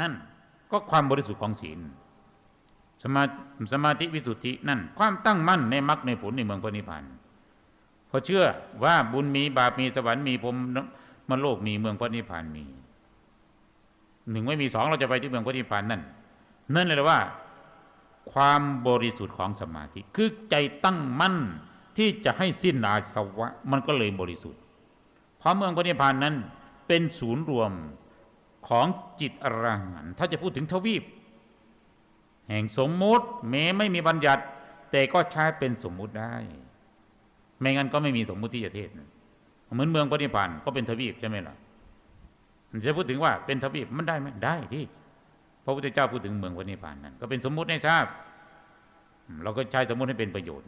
นั่นก็ความบริสุทธิ์ของศีลสมาสมาธิวิสุทธินั่น ความตั้งมั่นในมรรคในผลในเมืองพระนิพพานเพราะเชื่อว่าบุญมีบาปมีสวรรค์มีพรมมโลกมีเมืองพระนิพพานมีหนึ่งไม่มีสองเราจะไปที่เมืองพระนิพพานนั่นนั่นเลยว่า ความบริสุทธิ์ของสมาธิคือใจตั้งมั่นที่จะให้สิ้นอาสวะ มันก็เลยบริสุทธิ์เพราะเมืองพระนิพพานนั้น เป็นศูนย์รวม ของจิตอรหันต์ถ้าจะพูดถึงทวีป แห่งสมมุติแม้ไม่มีบัญญัติ แต่ก็ใช้เป็นสมมุติได้ ไม่งั้นก็ไม่มีสมมุติที่จะเทศเหมือนเมืองพระนิพพานก็เป็นทวีปใช่ไหมล่ะจะพูดถึงว่าเป็นทวีปมันได้ไหมได้ที่พระพุทธเจ้าพูดถึงเมืองพระนิพพานนั้นก็เป็นสมมุติให้ทราบ เราก็ใช้สมมุติให้เป็นประโยชน์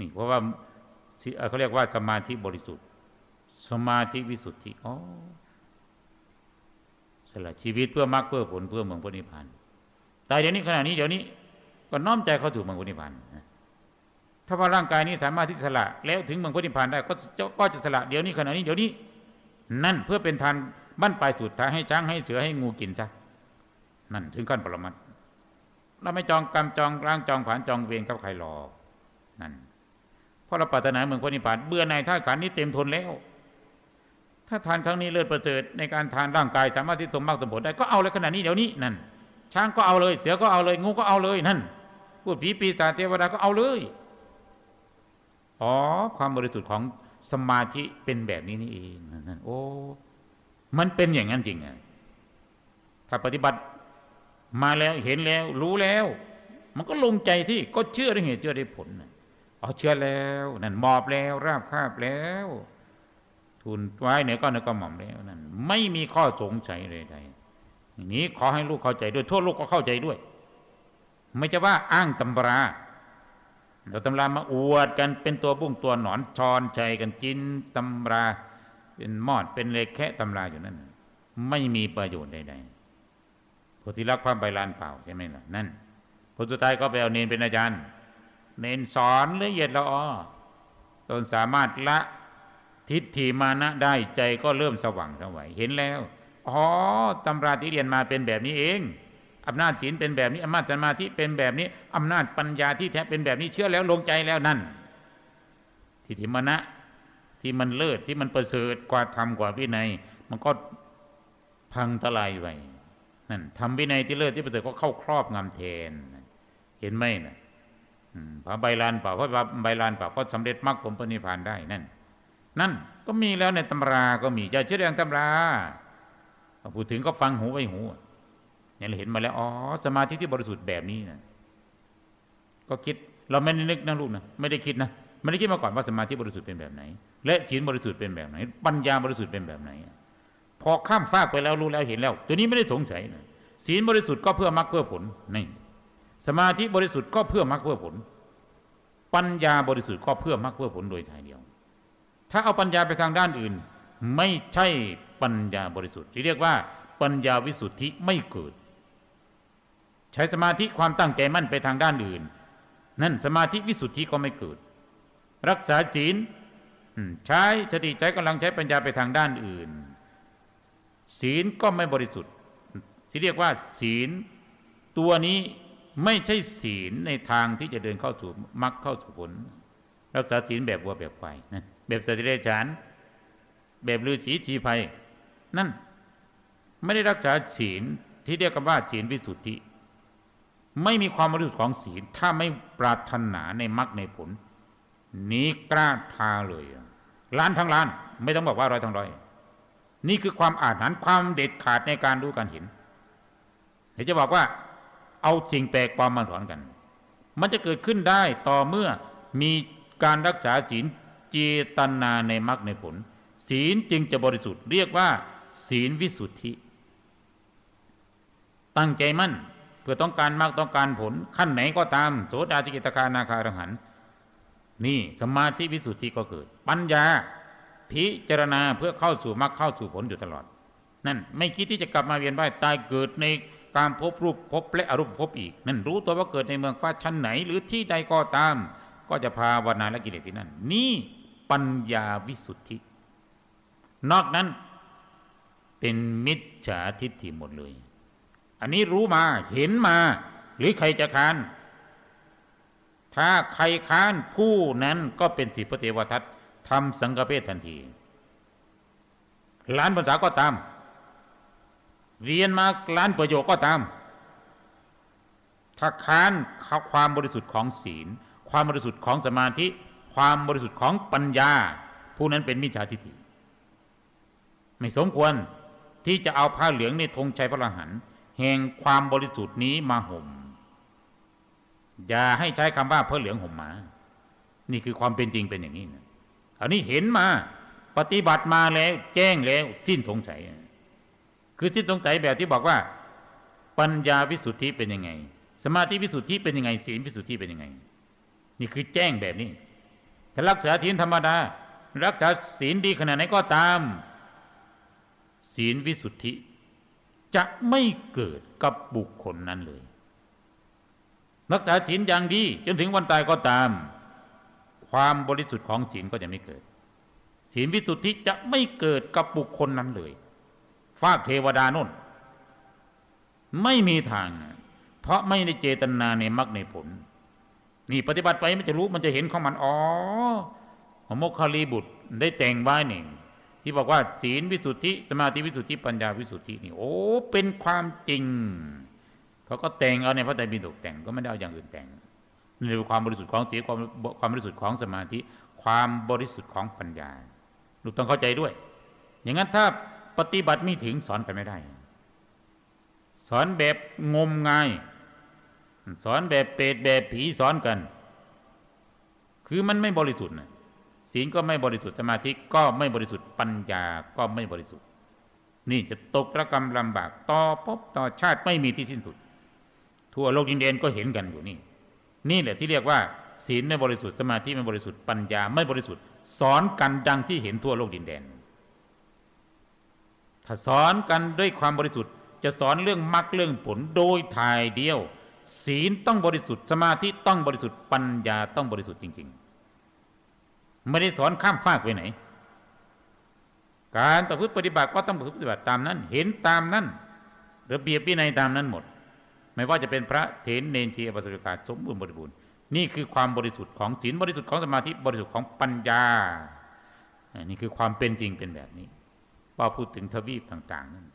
นี่เพราะว่าเขาเรียกว่าสมาธิบริสุทธิ์ สมาธิวิสุทธิอ๋อ ละชีวิตเพื่อมรรคเพื่อผลเพื่อเมืองพระนิพพานแต่เดี๋ยวนี้ขณะนี้เดี๋ยวนี้ก็น้อมใจเข้าถึงเมืองพระนิพพานถ้าว่าร่างกายนี้สามารถที่สละแล้วถึงเมืองพระนิพพานได้ก็ก็จะสละเดี๋ยวนี้ขณะนี้เดี๋ยวนี้ นั่นเพื่อเป็นทานบั้นปลายสุดท้ายให้ช้างให้เสือให้งูกินซะนั่นถึงขั้นปรมัตเราไม่จองกรรมจองร่างจองผานจองเวรกับใครหรอกนั่นเพราะเราปรารถนาเมืองพระนิพพานเบื่อในท่าขันนี้เต็มทนแล้ว ถ้าทานครั้งนี้เลิศประเสริฐในการทานร่างกายสามารถที่สมมากสมผลได้ก็เอาเลยขนาดนี้เดี๋ยวนี้นั่น ช้างก็เอาเลย เสือก็เอาเลย งูก็เอาเลยนั่นพูดผีปีศาจเทวดาก็เอาเลยอ๋อความบริสุทธิ์ของสมาธิเป็นแบบนี้นี่เองนั่นโอ้ มันเป็นอย่างนั้นจริงอะถ้าปฏิบัติมาแล้วเห็นแล้ว รู้แล้ว มันก็ลงใจที่ก็เชื่อได้เหตุเชื่อได้ผลอ๋อเชื่อแล้ว นั่นมอบแล้ว ราบคาบแล้ว ทุนไว้เหนือก็เหนือก็หม่อมแล้วนั่นไม่มีข้อสงสัยเลยใดอย่างนี้ขอให้ลูกเข้าใจด้วยทั่วโลกก็เข้าใจด้วย ไม่จะว่าอ้างตำราเราตำรามาอวดกันเป็นตัวบุ้งตัวหนอนชอนชัยกันจินตำรา เป็นมอดเป็นเลขแค่ตำราอยู่นั่นไม่มีประโยชน์ใดๆโพธิลักษ์ความใบลานเปล่าใช่ไหมล่ะนั่นผลสุดท้ายก็ไปเอาเนนเป็นอาจารย์ เนนสอนละเอียดละอ้อตนสามารถละ ทิฏฐิมานะได้ใจก็เริ่มสว่างสวัยเห็นแล้วอ๋อตำราที่เรียนมาเป็นแบบนี้เองอำนาจศีลเป็นแบบนี้อำนาจสมาธิเป็นแบบนี้อำนาจปัญญาที่แท้เป็นแบบนี้เชื่อแล้วลงใจแล้วนั่น ทิฏฐิมณะที่มันเลิศที่มันประเสริฐกว่าธรรมกว่าวินัย มันก็พังทลายไปนั่นทำวินัยที่เลิศที่ประเสริฐก็เข้าครอบงำแทน เห็นไหมนะพระใบลานเปล่าเพราะใบลานเปล่าก็สำเร็จมรรคผลปณิพานได้นั่น นั่นก็มีแล้วในตำราก็มีจะเชื่อเรื่องตำราพูดถึงก็ฟังหูไว้หูเนี่ยเราเห็นมาแล้วอ๋อสมาธิที่บริสุทธิ์แบบนี้นะก็คิดเราไม่ได้นึกนะลูกนะไม่ได้คิดนะไม่ได้คิดมาก่อนว่าสมาธิบริสุทธิ์เป็นแบบไหน และศีลบริสุทธิ์เป็นแบบไหน ปัญญาบริสุทธิ์เป็นแบบไหน พอข้ามฟากไปแล้วรู้แล้วเห็นแล้ว ตัวนี้ไม่ได้สงสัยนะศีลบริสุทธิ์ก็เพื่อมรรคเพื่อผลนี่สมาธิบริสุทธิ์ก็เพื่อมรรคเพื่อผล ปัญญาบริสุทธิ์ก็เพื่อมรรคเพื่อผลโดยทายเดียว ถ้าเอาปัญญาไปทางด้านอื่น ไม่ใช่ปัญญาบริสุทธิ์ที่เรียกว่า ปัญญาวิสุทธิไม่เกิด ใช้สมาธิความตั้งใจมั่นไปทางด้านอื่น นั่นสมาธิวิสุทธิก็ไม่เกิด รักษาศีลใช้สติใช้กำลังใช้ปัญญาไปทางด้านอื่น ศีลก็ไม่บริสุทธิ์ ที่เรียกว่า ศีล ตัวนี้ไม่ใช่ศีลในทางที่จะเดินเข้าสู่มรรคเข้าสู่ผล รักษาศีลแบบวัวแบบควายนะแบบสติเดชาน แบบฤาษีชีภัย นั่น ไม่ได้รักษาศีลที่เรียกกันว่าศีลวิสุทธิ ไม่มีความบริสุทธิ์ของศีล ถ้าไม่ปรารถนาในมรรคในผล นี้กล้าทาเลยล้านทั้งล้าน ไม่ต้องบอกว่าร้อยทั้งร้อย นี่คือความอาถรรพ์ความเด็ดขาดในการรู้การเห็นเดี๋ยวจะบอกว่า เอาสิ่งแปลกปลอมมาสอนกัน มันจะเกิดขึ้นได้ต่อเมื่อมี การรักษาศีลเจตนาในมรรคในผล ศีลจึงจะบริสุทธิ์เรียกว่า ศีลวิสุทธิ ตั้งใจมั่นเพื่อต้องการมากต้องการผล ขั้นไหนก็ตามโสดาจิกิตคานาคารหันนี่สมาธิวิสุทธิก็เกิด ปัญญาพิจารณาเพื่อเข้าสู่มรรคเข้าสู่ผลอยู่ตลอด นั่นไม่คิดที่จะกลับมาเวียนว่ายตายเกิดในการพบรูปพบและอรูปพบอีก นั่นรู้ตัวว่าเกิดในเมืองฟ้าชั้นไหนหรือที่ใดก็ตาม ก็จะพาวนาและกิเลสที่นั่น นี่ปัญญาวิสุทธิ นอกนั้นเป็นมิจฉาทิฏฐิหมดเลย อันนี้รู้มาเห็นมา หรือใครจะค้าน ถ้าใครค้านผู้นั้นก็เป็นสิพเทวทัตทำสังฆเพศทันทีล้านภาษาก็ตาม เรียนมาล้านประโยคก็ตามถ้าค้านความบริสุทธิ์ของศีล ความบริสุทธิ์ของสมาธิ ความบริสุทธิ์ของปัญญา ผู้นั้นเป็นมิจฉาทิฏฐิไม่สมควรที่จะเอาผ้าเหลืองในธงชัยพระอรหันแห่งความบริสุทธิ์นี้มาห่ม อย่าให้ใช้คำว่าผ้าเหลืองห่มมา นี่คือความเป็นจริงเป็นอย่างนี้นะอันนี้เห็นมาปฏิบัติมาแล้ว แจ้งแล้ว สิ้นสงสัย คือสิ้นสงสัยแบบที่บอกว่า ปัญญาวิสุทธิเป็นยังไง สมาธิวิสุทธิเป็นยังไง ศีลวิสุทธิเป็นยังไง นี่คือแจ้งแบบนี้ ถ้ารักษาศีลธรรมดา รักษาศีลดีขนาดไหนก็ตาม ศีลวิสุทธิ จะไม่เกิดกับบุคคลนั้นเลย รักษาศีลอย่างดี จนถึงวันตายก็ตาม ความบริสุทธิ์ของศีลก็จะไม่เกิด ศีลวิสุทธิจะไม่เกิดกับบุคคลนั้นเลยฟากเทวดาโน่น ไม่มีทาง เพราะไม่ได้เจตนาในมรรคในผล นี่ปฏิบัติไปมันจะรู้มันจะเห็นของมันอ๋อโมคคาลีบุตรได้แต่งไว้นี่งที่บอกว่าศีลวิสุทธิสมาธิวิสุทธิปัญญาวิสุทธินี่โอ้เป็นความจริงเขาก็แต่งเอาในพระไตรปิฎกแต่งก็ไม่ได้เอาอย่างอื่นแต่งนี่คือความบริสุทธิ์ของศีลความความบริสุทธิ์ของสมาธิ ความบริสุทธิ์ของปัญญาลูกต้องเข้าใจด้วย อย่างนั้นถ้าปฏิบัติไม่ถึงสอนไปไม่ได้ สอนแบบงมงาย สอนแบบเปรตแบบผีสอนกัน คือมันไม่บริสุทธิ์นะศีลก็ไม่บริสุทธิ์สมาธิก็ไม่บริสุทธิ์ปัญญาก็ไม่บริสุทธิ์ นี่จะตกระกรรมลำบากต่อพบต่อชาติไม่มีที่สิ้นสุด ทั่วโลกดินแดนก็เห็นกันอยู่นี่ นี่แหละที่เรียกว่า ศีลไม่บริสุทธิ์สมาธิไม่บริสุทธิ์ปัญญาไม่บริสุทธิ์ สอนกันดังที่เห็นทั่วโลกดินแดน ถ้าสอนกันด้วยความบริสุทธิ์ จะสอนเรื่องมรรคเรื่องผลโดยทายเดียว ศีลต้องบริสุทธิ์สมาธิต้องบริสุทธิ์ปัญญาต้องบริสุทธิ์จริง ๆ ไม่ได้สอนข้ามฟากไปไหน การประพฤติปฏิบัติก็ต้องประพฤติปฏิบัติตามนั้น เห็นตามนั้นระเบียบวินัยตามนั้นหมด ไม่ว่าจะเป็นพระเถรเนนทีอปัสสิกาสมบูรณ์บริบูรณ์นี่คือความบริสุทธิ์ของศีลบริสุทธิ์ของสมาธิบริสุทธิ์ของปัญญา นี่คือความเป็นจริงเป็นแบบนี้ว่าพูดถึงทวีปต่าง ๆนั่น